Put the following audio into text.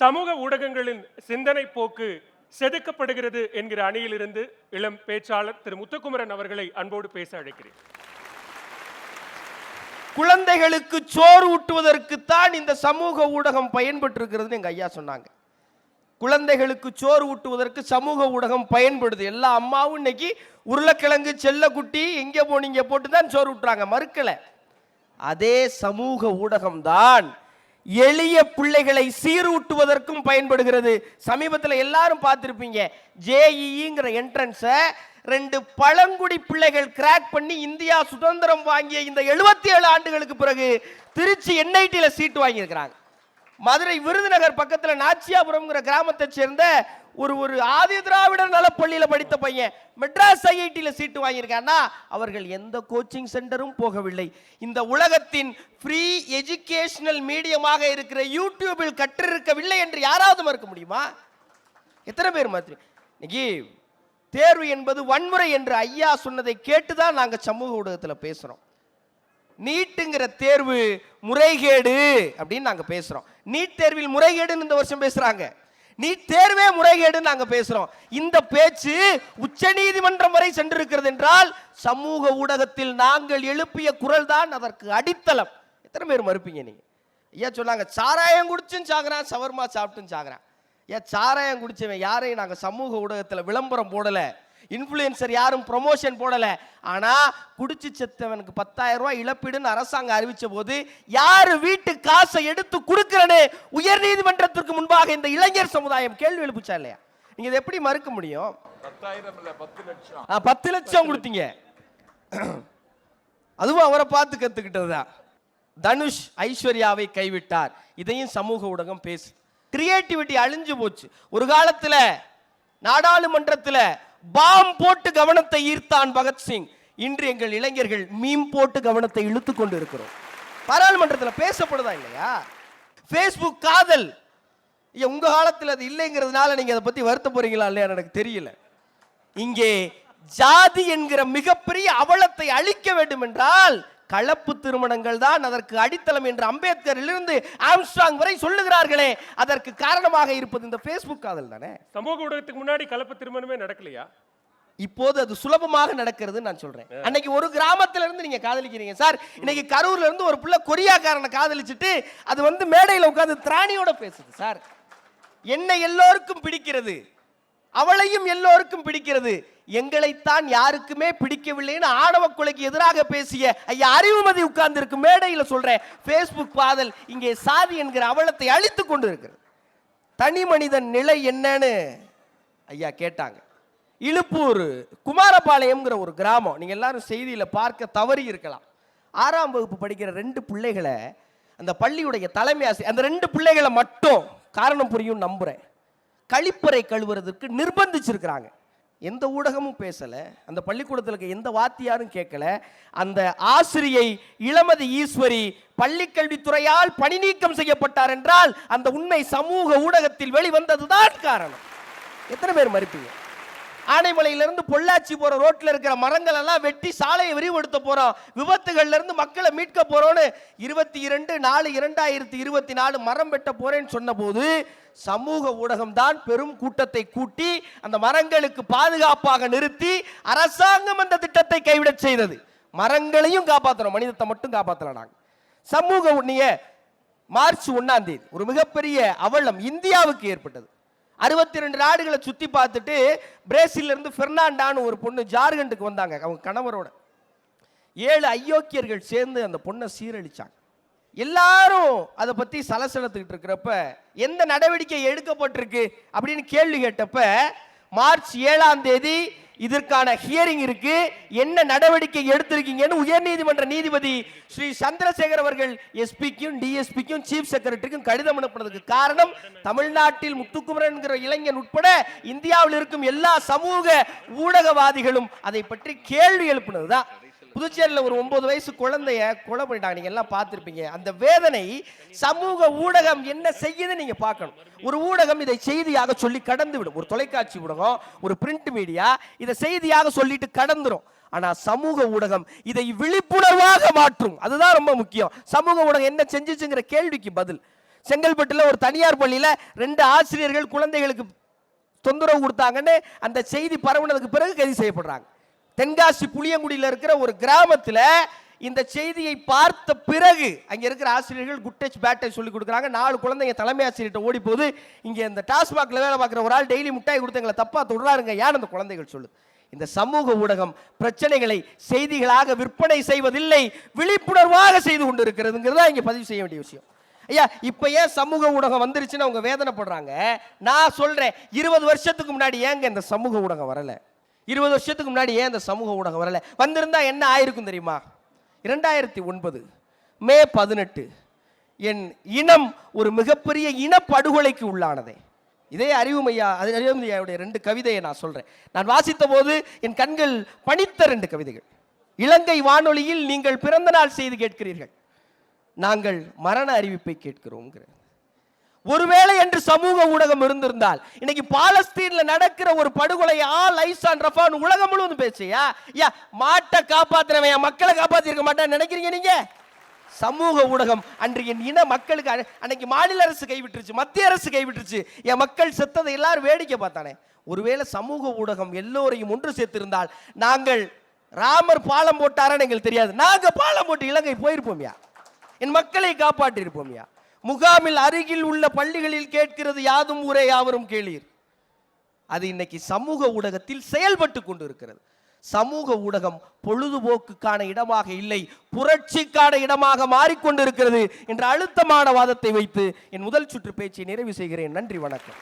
சமூக ஊடகங்களின் சிந்தனை போக்கு செதுக்கப்படுகிறது என்கிற அணியிலிருந்து இளம் பேச்சாளர் திரு முத்துக்குமரன் அவர்களை அன்போடு பேச அழைக்கிறேன். குழந்தைகளுக்கு சோறு ஊட்டுவதற்குத்தான் இந்த சமூக ஊடகம் பயன்பட்டு எங்கள் எங்க ஐயா சொன்னாங்க. குழந்தைகளுக்கு சோறு ஊட்டுவதற்கு சமூக ஊடகம் பயன்படுது. எல்லா அம்மாவும் இன்னைக்கு உருளைக்கிழங்கு செல்லக்குட்டி எங்கே போனீங்க போட்டு தான் சோறு ஊட்டுறாங்க. மறுக்கல. அதே சமூக ஊடகம்தான் எளிய பிள்ளைகளை சீரூட்டுவதற்கும் பயன்படுகிறது. சமீபத்தில் எல்லாரும் பார்த்துருப்பீங்க. ஜேஇங்கிற என்ட்ரன்ஸை ரெண்டு பழங்குடி பிள்ளைகள் கிராக் பண்ணி இந்தியா சுதந்திரம் வாங்கிய இந்த எழுபத்தி ஏழு ஆண்டுகளுக்கு பிறகு திருச்சி என்ஐடியில் சீட்டு வாங்கியிருக்கிறாங்க. மதுரை விருதுநகர் பக்கத்தில் நாச்சியாபுரம்ங்கிற கிராமத்தை சேர்ந்த ஒரு ஒரு ஆதி திராவிடர் நலப்பள்ளியில் படித்த பையன் மெட்ராஸ் ஐஐடியில் சீட்டு வாங்கியிருக்கான்னா அவர்கள் எந்த கோச்சிங் சென்டரும் போகவில்லை. இந்த உலகத்தின் ஃப்ரீ எஜுகேஷனல் மீடியமாக இருக்கிற யூடியூபில் கற்றிருக்கவில்லை என்று யாராவது மறுக்க முடியுமா? எத்தனை பேர் மாதிரி இன்னைக்கு தேர்வு என்பது வன்முறை என்று ஐயா சொன்னதை கேட்டு தான் நாங்கள் சமூக ஊடகத்தில் பேசுகிறோம் நீட்டுங்கிற தேர்வு முறைகேடு அப்படின்னு நாங்கள் பேசுகிறோம் நீட் தேர்வில் முறைகேடுன்னு இந்த வருஷம் பேசுகிறாங்க நீட் தேர்வே முறைகேடுன்னு நாங்க பேசுறோம். இந்த பேச்சு உச்ச நீதிமன்றம் வரை சென்றிருக்கிறது என்றால் சமூக ஊடகத்தில் நாங்கள் எழுப்பிய குரல் தான் அதற்கு அடித்தளம். எத்தனை பேர் மறுப்பீங்க நீங்க? ஐயா சொன்னாங்க சாராயம் குடிச்சும் சாகுறான் சவர்மா சாப்பிட்டும் சாகுறான். ஏன் சாராயம் குடிச்சவன் யாரையும் நாங்கள் சமூக ஊடகத்தில் விளம்பரம் போடலை. இன்ஃப்ளூயன்சர் யாரும் ப்ரொமோஷன் போடல. ஆனா குடிச்சு செத்தவனுக்கு பத்தாயிரம் ரூபாய் இழப்பீடுன்னு அரசாங்கம் அறிவிச்ச போது யாரு வீட்டு காசை எடுத்து கொடுக்கிறனே உயர் நீதிமன்றத்திற்கு முன்பாக இந்த இளைஞர் சமுதாயம் கேள்வி எழுப்புச்சா இல்லையா? நீங்க இதை எப்படி மறுக்க முடியும்? பத்து லட்சம். கொடுத்தீங்க. அதுவும் அவரை பார்த்து கத்துக்கிட்டதுதான். தனுஷ் ஐஸ்வர்யாவை கைவிட்டார். இதையும் சமூக ஊடகம் பேசு. கிரியேட்டிவிட்டி அழிஞ்சு போச்சு. ஒரு காலத்துல நாடாளுமன்றத்துல பாம் போட்டு கவனத்தை ஈர்த்தான் பகத்சிங் இன்று எங்கள் இளைஞர்கள் மீம் போட்டு கவனத்தை இழுத்து கொண்டு இருக்கிறோம் பாராளுமன்றத்தில் பேசப்படுதா இல்லையா? ஃபேஸ்புக் காதல். உங்க காலத்தில் அது இல்லைங்கிறதுனால நீங்க அதை பத்தி வருத்த போறீங்களா இல்லையா எனக்கு தெரியல. இங்கே ஜாதி என்கிற மிகப்பெரிய அவலத்தை அழிக்க வேண்டும் என்றால் கலப்பு திருமணங்கள் தான் அதற்கு அடித்தளம் என்று அம்பேத்கரிலிருந்து ஆம்ஸ்ட்ராங் வரை சொல்லுகிறார்களே. அதற்கு காரணமாக இருப்பது இந்த ஃபேஸ்புக் காதல் தானே? சமூக ஊடகத்துக்கு முன்னாடி கலப்பு திருமணமே நடக்கலையா? இப்போது அது சுலபமாக நடக்கிறது நான் சொல்றேன். அன்னைக்கு ஒரு கிராமத்துல இருந்து நீங்க காதலிக்கிறீங்க சார். இன்னைக்கு கரூர்ல இருந்து ஒரு புள்ள கொரியாக்காரனை காதலிச்சுட்டு அது வந்து மேடையில் உட்கார்ந்து திராணியோட பேசுது சார். என்னை எல்லோருக்கும் பிடிக்கிறது. அவளையும் எல்லோருக்கும் பிடிக்கிறது. எங்களைத்தான் யாருக்குமே பிடிக்கவில்லைன்னு ஆணவ கொலைக்கு எதிராக பேசிய ஐயா அறிவுமதி உட்கார்ந்து இருக்கு மேடையில் சொல்றேன். ஃபேஸ்புக் காதல் இங்கே சாதி என்கிற அவலத்தை அழித்து கொண்டு இருக்கிறது தனி மனிதன் நிலை என்னன்னு ஐயா கேட்டாங்க. இழுப்பூர் குமாரபாளையம்ங்கிற ஒரு கிராமம். நீங்கள் எல்லாரும் செய்தியில் பார்க்க தவறி இருக்கலாம். ஆறாம் வகுப்பு படிக்கிற ரெண்டு பிள்ளைகளை அந்த பள்ளியுடைய தலைமை ஆசிரியர் அந்த ரெண்டு பிள்ளைகளை மட்டும் காரணம் புரியும் நம்புகிறேன் கழிப்பறை கழுவுறதுக்கு நிர்பந்திச்சிருக்கிறாங்க. எந்த ஊடகமும் பேசலை அந்த பள்ளிக்கூடத்தில் இருக்க எந்த வாத்தியாரும் கேட்கல அந்த ஆசிரியை இளமதி ஈஸ்வரி பள்ளிக்கல்வித்துறையால் பணி நீக்கம் செய்யப்பட்டார் என்றால் அந்த உண்மை சமூக ஊடகத்தில் வெளிவந்ததுதான் காரணம். எத்தனை பேர் மறுப்பீங்க? ஆனைமலையிலிருந்து பொள்ளாச்சி போற ரோட்ல இருக்கிற மரங்கள் எல்லாம் வெட்டி சாலையை விரிவுபடுத்த போறோம். விபத்துகள்ல இருந்து மக்களை மீட்க போறோம்னு இருபத்தி இரண்டு நாலு இரண்டாயிரத்தி இருபத்தி நாலு மரம் வெட்ட போறேன்னு சொன்னபோது சமூக ஊடகம் தான் பெரும் கூட்டத்தை கூட்டி அந்த மரங்களுக்கு பாதுகாப்பாக நிறுத்தி அரசாங்கம் அந்த திட்டத்தை கைவிடச் செய்தது. மரங்களையும் காப்பாத்துறோம் மனிதத்தை மட்டும் காப்பாத்தல நாங்க. சமூக ஊ- மார்ச் ஒண்ணாம் தேதி ஒரு மிகப்பெரிய அவலம் இந்தியாவுக்கு ஏற்பட்டது. அறுபத்தி ரெண்டு நாடுகளை சுற்றி பார்த்துட்டு பிரேசிலிருந்து ஃபெர்னாண்டான்னு ஒரு பொண்ணு ஜார்க்கண்டுக்கு வந்தாங்க அவங்க கணவரோட. ஏழு ஐயோக்கியர்கள் சேர்ந்து அந்த பொண்ணை சீரழிச்சாங்க. எல்லாரும் அதை பற்றி சலசலத்துக்கிட்டு இருக்கிறப்ப எந்த நடவடிக்கை எடுக்கப்பட்டிருக்கு அப்படின்னு கேள்வி கேட்டப்ப மார்ச் ஏழாம் தேதி இதற்கான ஹியரிங் இருக்கு. என்ன நடவடிக்கை எடுத்திருக்கீங்கன்னு உயர்நீதிமன்ற நீதிபதி ஸ்ரீ சந்திரசேகர் அவர்கள் எஸ்பிக்கும் டிஎஸ்பிக்கும் சீஃப் செக்ரட்டரிக்கும் கடிதம் அனுப்பினதுக்கு காரணம் தமிழ்நாட்டில் முத்துக்குமரன்கிற இளைஞன் உட்பட இந்தியாவில் இருக்கும் எல்லா சமூக ஊடகவாதிகளும் அதை பற்றி கேள்வி எழுப்பினதுதான். புதுச்சேரியில் ஒரு ஒன்பது வயசு குழந்தைய கொலை பண்ணிட்டாங்க. நீங்க எல்லாம் பார்த்துருப்பீங்க. அந்த வேதனை சமூக ஊடகம் என்ன செய்யுது நீங்க பார்க்கணும். ஒரு ஊடகம் இதை செய்தியாக சொல்லி கடந்து விடும் ஒரு தொலைக்காட்சி ஊடகம் ஒரு பிரிண்ட் மீடியா இதை செய்தியாக சொல்லிட்டு கடந்துரும். ஆனால் சமூக ஊடகம் இதை விழிப்புணர்வாக மாற்றும். அதுதான் ரொம்ப முக்கியம். சமூக ஊடகம் என்ன செஞ்சுச்சுங்கிற கேள்விக்கு பதில். செங்கல்பட்டுல ஒரு தனியார் பள்ளியில ரெண்டு ஆசிரியர்கள் குழந்தைகளுக்கு தொந்தரவு கொடுத்தாங்கன்னு அந்த செய்தி பரவுனதுக்கு பிறகு கைது செய்யப்படுறாங்க. தென்காசி புளியங்குடியில் இருக்கிற ஒரு கிராமத்தில் இந்த செய்தியை பார்த்த பிறகு அங்கே இருக்கிற ஆசிரியர்கள் குட் டச் பேட் டச் சொல்லி கொடுக்குறாங்க. நாலு குழந்தைங்க தலைமை ஆசிரியர்கிட்ட ஓடி போது இங்கே இந்த டாஸ்மாகில் வேலை பார்க்குற ஒரு ஆள் டெய்லி முட்டாய் கொடுத்து எங்களை தப்பாக தொடராருங்க ஏன் அந்த குழந்தைகள் சொல்லுது? இந்த சமூக ஊடகம் பிரச்சனைகளை செய்திகளாக விற்பனை செய்வதில்லை விழிப்புணர்வாக செய்து கொண்டிருக்கிறதுங்கிறதா இங்கே பதிவு செய்ய வேண்டிய விஷயம். ஐயா இப்போ ஏன் சமூக ஊடகம் வந்துருச்சுன்னு அவங்க வேதனைப்படுறாங்க? நான் சொல்கிறேன் இருபது வருஷத்துக்கு முன்னாடி ஏங்க இந்த சமூக ஊடகம் வரலை? இருபது வருஷத்துக்கு முன்னாடி ஏன் இந்த சமூக ஊடகம் வரல? வந்திருந்தா என்ன ஆயிருக்கும் தெரியுமா? இரண்டாயிரத்தி ஒன்பது மே பதினெட்டு என் இனம் ஒரு மிகப்பெரிய இனப்படுகொலைக்கு உள்ளானதே. இதே அறிவுமையா அது அறிவுமையாவுடைய ரெண்டு கவிதையை நான் சொல்கிறேன் நான் வாசித்த போது என் கண்கள் பணித்த ரெண்டு கவிதைகள். இலங்கை வானொலியில் நீங்கள் பிறந்த நாள் செய்து கேட்கிறீர்கள். நாங்கள் மரண அறிவிப்பை கேட்கிறோங்கிற ஒருவேளை என்று சமூக ஊடகம் இருந்திருந்தால் இன்னைக்கு பாலஸ்தீன்ல நடக்கிற ஒரு படுகொலை ஆல் ஐசான் ரஃபான் உலகம் முழுவதும் பேசியா யா மாட்டை காப்பாத்துறவன் என் மக்களை காப்பாத்திருக்க மாட்டான்னு நினைக்கிறீங்க நீங்க? சமூக ஊடகம் அன்று என் இன மக்களுக்கு அன்னைக்கு மாநில அரசு கைவிட்டுருச்சு மத்திய அரசு கைவிட்டுருச்சு. என் மக்கள் செத்ததை எல்லாரும் வேடிக்கை பார்த்தானே? ஒருவேளை சமூக ஊடகம் எல்லோரையும் ஒன்று சேர்த்திருந்தால் நாங்கள் ராமர் பாலம் போட்டாரன்னு எங்களுக்கு தெரியாது. நாங்கள் பாலம் போட்டு இலங்கை போயிருப்போம்யா? என் மக்களை காப்பாற்றிருப்போம்யா முகாமில் அருகில் உள்ள பள்ளிகளில் கேட்கிறது யாதும் ஊரே யாவரும் கேளீர். அது இன்னைக்கு சமூக ஊடகத்தில் செயல்பட்டு கொண்டு இருக்கிறது சமூக ஊடகம் பொழுதுபோக்குக்கான இடமாக இல்லை புரட்சிக்கான இடமாக மாறிக்கொண்டிருக்கிறது என்ற அழுத்தமான வாதத்தை வைத்து என் முதல் சுற்று பேச்சை நிறைவு செய்கிறேன். நன்றி வணக்கம்.